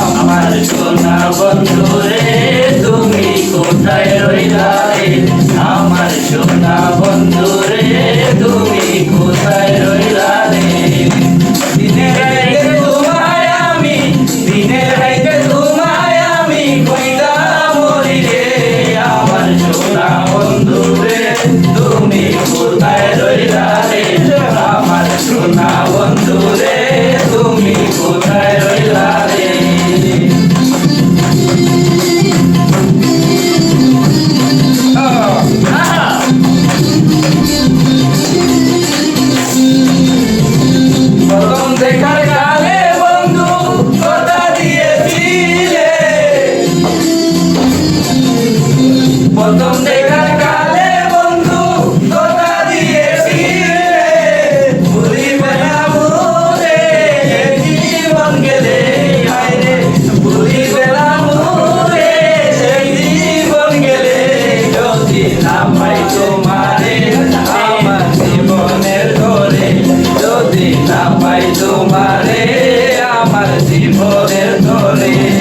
আমার সোনা বন্ধু রে তুমি কোথায় রইলা রে? আমার সোনা বন্ধু রে তুমি কোথায় রইলা রে? দিনে রাইতে তোমায় আমি দিনে আমার সোনা বন্ধু প্রথম দেখার কালে বন্ধু কথা দিয়েছি ভুলিবে না ভুলে জীবন গেলে আইরে ভুলিবে না ভুলে জীবন গেলে। আমার জীবনের ধরে।